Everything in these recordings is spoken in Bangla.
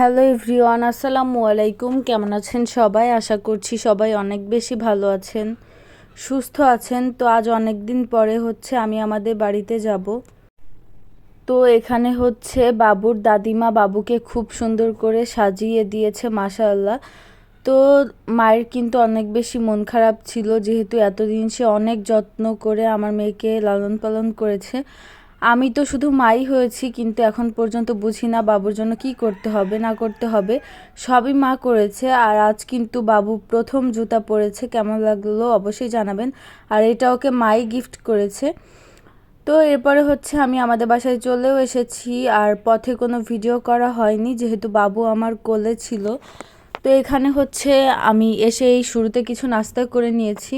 হ্যালো এভরিওয়ান, আসসালামু আলাইকুম। কেমন আছেন সবাই? আশা করছি সবাই অনেক বেশি ভালো আছেন, সুস্থ আছেন। তো আজ অনেক দিন পরে হচ্ছে আমি আমাদের বাড়িতে যাব। তো এখানে হচ্ছে বাবুর দাদিমা বাবুকে খুব সুন্দর করে সাজিয়ে দিয়েছে, মাশাআল্লাহ। তো মায়ের কিন্তু অনেক বেশি মন খারাপ ছিল, যেহেতু এতদিন সে অনেক যত্ন করে আমার মেয়েকে লালন পালন করেছে। আমি তো শুধু মাই হয়েছি, কিন্তু এখন পর্যন্ত বুঝি না বাবুর জন্য কি করতে হবে, না করতে হবে। সবই মা করেছে, আর আজ কিন্তু বাবু প্রথম জুতা পরেছে। কেমন লাগল অবশ্যই জানাবেন। আর এটা ওকে মাই গিফট করেছে। তো এরপরে হচ্ছে আমি আমাদের বাসায় চলেও এসেছি, আর পথে কোনো ভিডিও করা হয়নি, যেহেতু বাবু আমার কোলে ছিল। তো এখানে হচ্ছে আমি এসে এই শুরুতে কিছু নাস্তা করে নিয়েছি।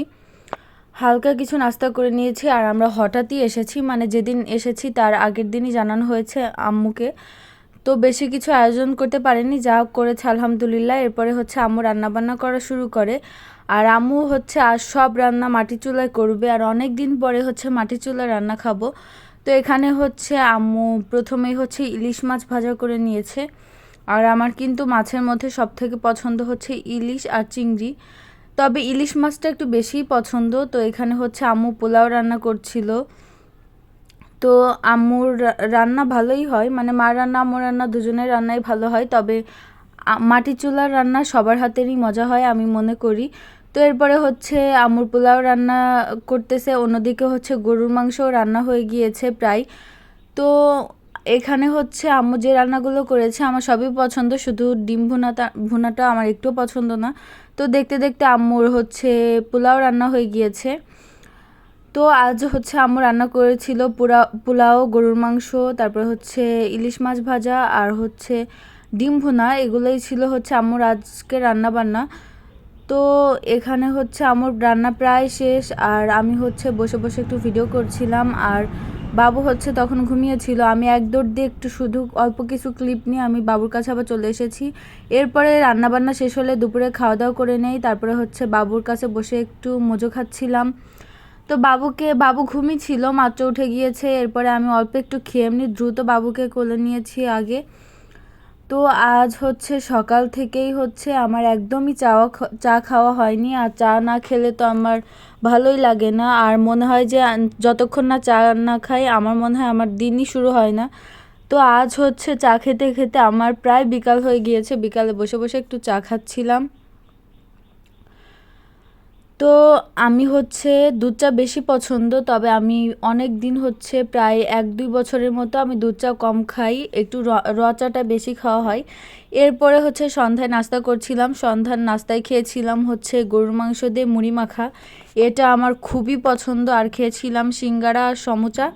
হালকা কিছু নাস্তা করে নিয়েছি আর আমরা হঠাৎই এসেছি মানে যেদিন এসেছি তার আগের দিনই জানানো হয়েছে আম্মুকে। তো বেশি কিছু আয়োজন করতে পারেনি, যা করেছে আলহামদুলিল্লাহ। এরপরে হচ্ছে আম্মু রান্নাবান্না করা শুরু করে। আর আম্মু হচ্ছে আর সব রান্না মাটি চুলায় করবে আর অনেক দিন পরে হচ্ছে মাটি চুলায় রান্না খাব। তো এখানে হচ্ছে আম্মু প্রথমেই হচ্ছে ইলিশ মাছ ভাজা করে নিয়েছে। আর আমার কিন্তু মাছের মধ্যে সব থেকে পছন্দ হচ্ছে ইলিশ আর চিংড়ি। তবে ইলিশ মাছটা একটু বেশিই পছন্দ। তো এখানে হচ্ছে আম্মু পোলাও রান্না করছিল। তো আম্মুর রান্না ভালোই হয়। মানে মা রান্না আম্মুর রান্না দুজনের রান্নাই ভালো হয়। তবে মাটি চুলার রান্না সবার হাতেরই মজা হয়, আমি মনে করি। তো এরপরে হচ্ছে আম্মুর পোলাও রান্না করতেছে। অন্যদিকে হচ্ছে গরুর মাংসও রান্না হয়ে গিয়েছে প্রায়। তো এখানে হচ্ছে আম্মু যে রান্নাগুলো করেছে, আমার সবই পছন্দ। শুধু ডিম ভুনাটা ভুনাটা আমার একটুও পছন্দ না। তো দেখতে দেখতে আম্মুর হচ্ছে পোলাও রান্না হয়ে গিয়েছে। তো আজ হচ্ছে আম্মু রান্না করেছিল পুরা, পোলাও, গরুর মাংস, তারপরে হচ্ছে ইলিশ মাছ ভাজা আর হচ্ছে ডিম ভুনা। এগুলোই ছিল হচ্ছে আম্মুর আজকে রান্না বান্না তো এখানে হচ্ছে আম্মুর রান্না প্রায় শেষ, আর আমি হচ্ছে বসে বসে একটু ভিডিও করছিলাম। আর বাবু হচ্ছে তখন ঘুমিয়েছিল। আমি এক দৌড় দিয়ে একটু শুধু অল্প কিছু ক্লিপ নিয়ে আমি বাবুর কাছে আবার চলে এসেছি। এরপরে রান্নাবান্না শেষ হলে দুপুরে খাওয়া দাওয়া করে নেই। তারপরে হচ্ছে বাবুর কাছে বসে একটু মজো খাচ্ছিলাম। তো বাবুকে, বাবু ঘুমিয়ে ছিল মাত্র উঠে গিয়েছে। এরপরে আমি অল্প একটু খেয়ে এমনি দ্রুত বাবুকে কোলে নিয়েছি আগে। তো আজ হচ্ছে সকাল থেকেই হচ্ছে আমার একদমই চাওয়া চা খাওয়া হয়নি। আর চা না খেলে তো আমার ভালোই লাগে না। আর মনে হয় যে যতক্ষণ না চা না খাই, আমার মনে হয় আমার দিনই শুরু হয় না। তো আজ হচ্ছে চা খেতে খেতে আমার প্রায় বিকাল হয়ে গিয়েছে। বিকালে বসে বসে একটু চা খাচ্ছিলাম। তো আমি হচ্ছে দুধ চা বেশি পছন্দ, তবে আমি অনেক দিন হচ্ছে প্রায় এক দুই বছরের মতো আমি দুধ চা কম খাই, একটু র চাটা বেশি খাওয়া হয়। এরপরে হচ্ছে সন্ধ্যায় নাস্তা করছিলাম, সন্ধ্যার নাস্তায় খেয়েছিলাম হচ্ছে গরুর মাংস দিয়ে মুড়ি মাখা। এটা আমার খুবই পছন্দ, আর খেয়েছিলাম সিঙ্গারা আর সমুচা।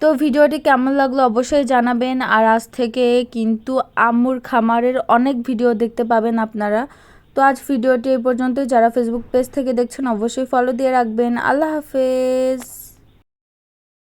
তো ভিডিওটি কেমন লাগল অবশ্যই জানাবেন, আর আজ থেকে কিন্তু আম্মুর খামারের অনেক ভিডিও দেখতে পাবেন আপনারা। তো আজ ভিডিওটি এই পর্যন্তই। যারা ফেসবুক পেজ থেকে দেখছেন, অবশ্যই ফলো দিয়ে রাখবেন। আল্লাহ হাফেজ।